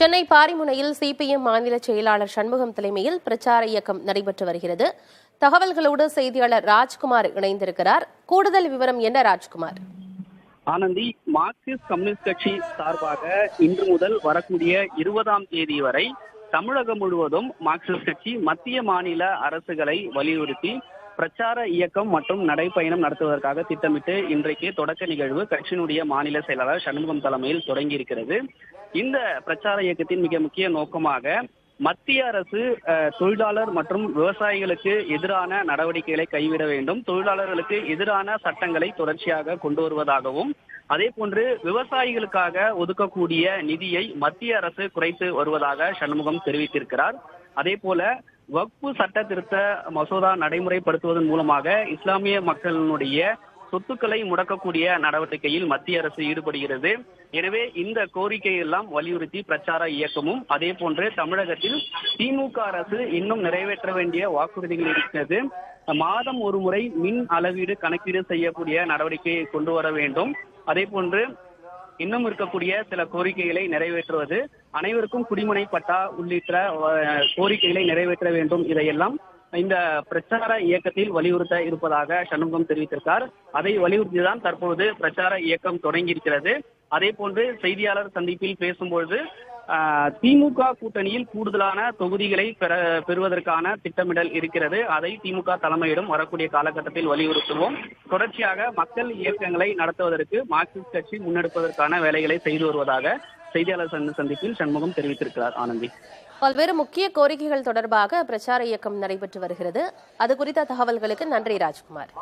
Chennai பாரிமுனையில் CPM மாநில செயலாளர் சண்முகம் தலைமையில் பிரச்சார இயக்கம் நடைபெற்று வருகிறது. தகவல்களோடு செய்தியாளர் ராஜ்குமார் இணைந்திருக்கிறார். கூடுதல் விவரம் என்ன ராஜ்குமார்? ஆனந்தி மார்க்சிஸ்ட் கம்யூனிஸ்ட் கட்சி சார்பாக இன்று முதல் வரக்கூடிய இருபதாம் தேதி வரை தமிழகம் முழுவதும் மார்க்சிஸ்ட் கட்சி மத்திய மாநில அரசுகளை வலியுறுத்தி பிரச்சார இயக்கம் மற்றும் நடைப்பயணம் நடத்துவதற்காக திட்டமிட்டு இன்றைக்கு தொடக்க நிகழ்வு கட்சியினுடைய மாநில செயலாளர் சண்முகம் தலைமையில் தொடங்கி இருக்கிறது இந்த பிரச்சார இயக்கத்தின் மிக முக்கிய நோக்கமாக மத்திய அரசு தொழிலாளர் மற்றும் விவசாயிகளுக்கு எதிரான நடவடிக்கைகளை கைவிட வேண்டும். தொழிலாளர்களுக்கு எதிரான சட்டங்களை தொடர்ச்சியாக கொண்டு வருவதாகவும் அதே போன்று விவசாயிகளுக்காக ஒதுக்கக்கூடிய நிதியை மத்திய அரசு குறைத்து வருவதாக சண்முகம் தெரிவித்திருக்கிறார். அதே போல வக்பு சட்ட திருத்த மசோதா நடைமுறைப்படுத்துவதன் மூலமாக இஸ்லாமிய மக்களினுடைய சொத்துக்களை முடக்கக்கூடிய நடவடிக்கையில் மத்திய அரசு ஈடுபடுகிறது. எனவே இந்த கோரிக்கை எல்லாம் வலியுறுத்தி பிரச்சார இயக்கமும் அதே போன்று தமிழகத்தில் திமுக அரசு இன்னும் நிறைவேற்ற வேண்டிய வாக்குறுதிகள் இருக்கிறது. மாதம் ஒரு முறை மின் அளவீடு கணக்கீடு செய்யக்கூடிய நடவடிக்கையை கொண்டு வர வேண்டும். அதே போன்று இன்னும் இருக்கக்கூடிய சில கோரிக்கைகளை நிறைவேற்றுவது. அனைவருக்கும் குடிமுனை பட்டா உள்ளிட்ட கோரிக்கைகளை நிறைவேற்ற வேண்டும். இதையெல்லாம் இந்த பிரச்சார இயக்கத்தில் வலியுறுத்த இருப்பதாக சண்முகம் தெரிவித்திருக்கார். அதை வலியுறுத்திதான் தற்போது பிரச்சார இயக்கம் தொடங்கியிருக்கிறது. அதே போன்று செய்தியாளர் சந்திப்பில் பேசும்பொழுது திமுக கூட்டணியில் கூடுதலான தொகுதிகளை பெற பெறுவதற்கான திட்டமிடல் இருக்கிறது. அதை திமுக தலைமையிடம் வரக்கூடிய காலகட்டத்தில் வலியுறுத்துவோம். தொடர்ச்சியாக மக்கள் இயக்கங்களை நடத்துவதற்கு மார்க்சிஸ்ட் கட்சி முன்னெடுப்பதற்கான வேலைகளை செய்து வருவதாக செய்தியாளர் சந்திப்பில் சண்முகம் தெரிவித்திருக்கிறார் ஆனந்தி. பல்வேறு முக்கிய கோரிக்கைகள் தொடர்பாக பிரச்சார இயக்கம் நடைபெற்று வருகிறது. அது குறித்த தகவல்களுக்கு நன்றி ராஜ்குமார்.